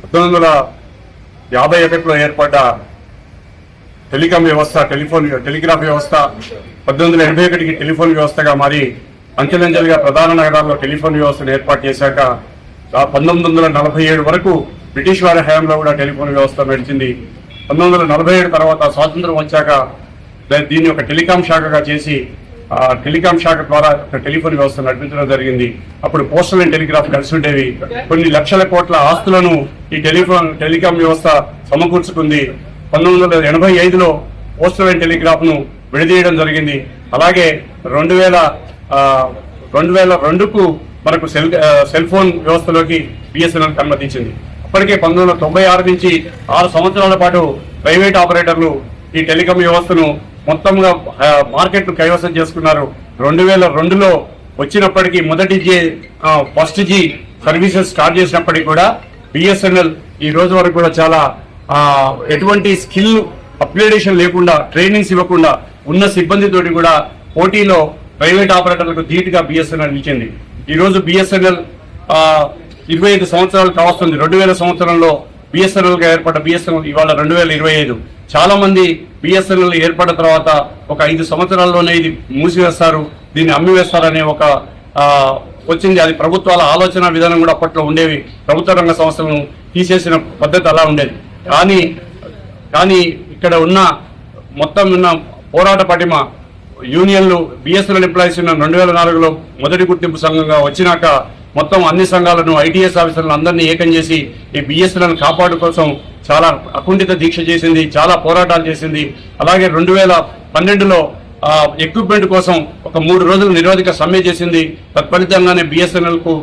పంతొమ్మిది వందల యాభై ఒకటిలో ఏర్పడ్డ టెలికాం వ్యవస్థ టెలిఫోన్ టెలిగ్రాఫ్ వ్యవస్థ పద్దెనిమిది వందల ఎనభై ఒకటికి టెలిఫోన్ వ్యవస్థగా మారి అంచెలంచెలుగా ప్రధాన నగరాల్లో టెలిఫోన్ వ్యవస్థను ఏర్పాటు చేశాక పంతొమ్మిది వందల నలభై ఏడు వరకు బ్రిటిష్ వారి హయాంలో కూడా టెలిఫోన్ వ్యవస్థ నడిచింది. పంతొమ్మిది వందల నలభై ఏడు తర్వాత స్వాతంత్రం వచ్చాక దీన్ని ఒక టెలికాం శాఖగా చేసి టెలికాం శాఖ ద్వారా టెలిఫోన్ వ్యవస్థ నడిపించడం జరిగింది. అప్పుడు పోస్టల్ అండ్ టెలిగ్రాఫ్ కలిసి ఉండేవి. కొన్ని లక్షల కోట్ల ఆస్తులను ఈ టెలిఫోన్ టెలికాం వ్యవస్థ సమకూర్చుకుంది. పంతొమ్మిది వందల ఎనభై ఐదులో పోస్టల్ అండ్ టెలిగ్రాఫ్ను విడదీయడం జరిగింది. అలాగే రెండు వేల రెండు వేల రెండుకు మనకు సెల్ సెల్ ఫోన్ వ్యవస్థలోకి బిఎస్ఎన్ఎల్ అనుమతించింది. అప్పటికే పంతొమ్మిది వందల తొంభై ఆరు నుంచి ఆరు సంవత్సరాల పాటు ప్రైవేట్ ఆపరేటర్లు ఈ టెలికాం వ్యవస్థను మొత్తంగా మార్కెట్ను కైవసం చేసుకున్నారు. రెండు వేల రెండులో వచ్చినప్పటికీ మొదటి G first G services start చేసినప్పటికీ కూడా బిఎస్ఎన్ఎల్ ఈ రోజు వరకు కూడా చాలా ఎటువంటి స్కిల్ అప్గ్రేడేషన్ లేకుండా ట్రైనింగ్స్ ఇవ్వకుండా ఉన్న సిబ్బందితోటి కూడా పోటీలో ప్రైవేట్ ఆపరేటర్లకు ధీటుగా బిఎస్ఎన్ఎల్ నిలిచింది. ఈరోజు బిఎస్ఎన్ఎల్ ఇరవై ఐదు సంవత్సరాలు కావస్తుంది. రెండు వేల సంవత్సరంలో బిఎస్ఎన్ఎల్గా ఏర్పడ్డ బిఎస్ఎన్ఎల్ ఇవాళ రెండు వేల ఇరవై ఐదు. చాలా మంది బిఎస్ఎన్ఎల్ ఏర్పడిన తర్వాత ఒక ఐదు సంవత్సరాల్లోనే ఇది మూసివేస్తారు. దీన్ని అమ్మివేస్తారనే ఒక వచ్చింది. అది ప్రభుత్వాల ఆలోచన విధానం కూడా అప్పట్లో ఉండేవి. ప్రభుత్వ రంగ సంస్థలను తీసేసిన పద్ధతి అలా ఉండేది. కానీ కానీ ఇక్కడ ఉన్న మొత్తం ఉన్న పోరాట పటిమ యూనియన్లు బిఎస్ఎన్ఎల్ ఎంప్లాయీస్ ఉన్న రెండు వేల నాలుగులో మొదటి గుర్తింపు సంఘంగా వచ్చినాక మొత్తం అన్ని సంఘాలను ఐటీఎస్ ఆఫీసర్లను అందరినీ ఏకం చేసి ఈ బిఎస్ఎన్ఎల్ కాపాడు కోసం చాలా అకుంఠిత దీక్ష చేసింది చాలా పోరాటాలు చేసింది. అలాగే రెండు వేల పన్నెండులో ఎక్విప్మెంట్ కోసం ఒక మూడు రోజులు నిరోధక సమ్మె చేసింది. తత్ఫలితంగానే బిఎస్ఎన్ఎల్కు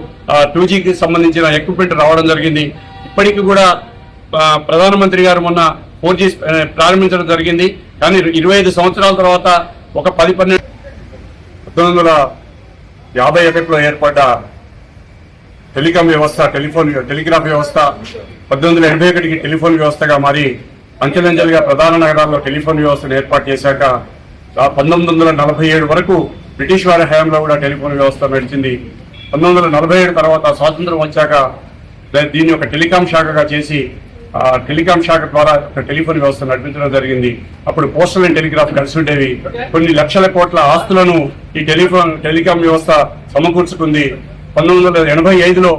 టూ జీకి సంబంధించిన ఎక్విప్మెంట్ రావడం జరిగింది. ఇప్పటికీ కూడా ప్రధానమంత్రి గారు మొన్న ఫోర్ జీ ప్రారంభించడం జరిగింది. కానీ ఇరవై ఐదు సంవత్సరాల తర్వాత ఒక పది పన్నెండు పంతొమ్మిది వందల యాభై ఒకటిలో ఏర్పడ్డ టెలికాం వ్యవస్థ టెలిఫోన్ టెలిగ్రాఫ్ వ్యవస్థ పద్దెనిమిది ఎనభై ఒకటికి టెలిఫోన్ వ్యవస్థగా మారి అంచెలంచెలుగా ప్రధాన నగరాల్లో టెలిఫోన్ వ్యవస్థను ఏర్పాటు చేశాక పంతొమ్మిది వందల నలభై ఏడు వరకు బ్రిటిష్ వారి హయాంలో కూడా టెలిఫోన్ వ్యవస్థ నడిచింది. పంతొమ్మిది వందల నలభై ఏడు తర్వాత స్వాతంత్రం వచ్చాక దీన్ని ఒక టెలికాం శాఖగా చేసి ఆ టెలికాం శాఖ ద్వారా ఒక టెలిఫోన్ వ్యవస్థ నడిపించడం జరిగింది. అప్పుడు పోస్టల్ అండ్ టెలిగ్రాఫ్ కలిసి ఉండేవి. కొన్ని లక్షల కోట్ల ఆస్తులను ఈ టెలిఫోన్ టెలికాం వ్యవస్థ సమకూర్చుకుంది. పంతొమ్మిది వందల ఎనభై ఐదులో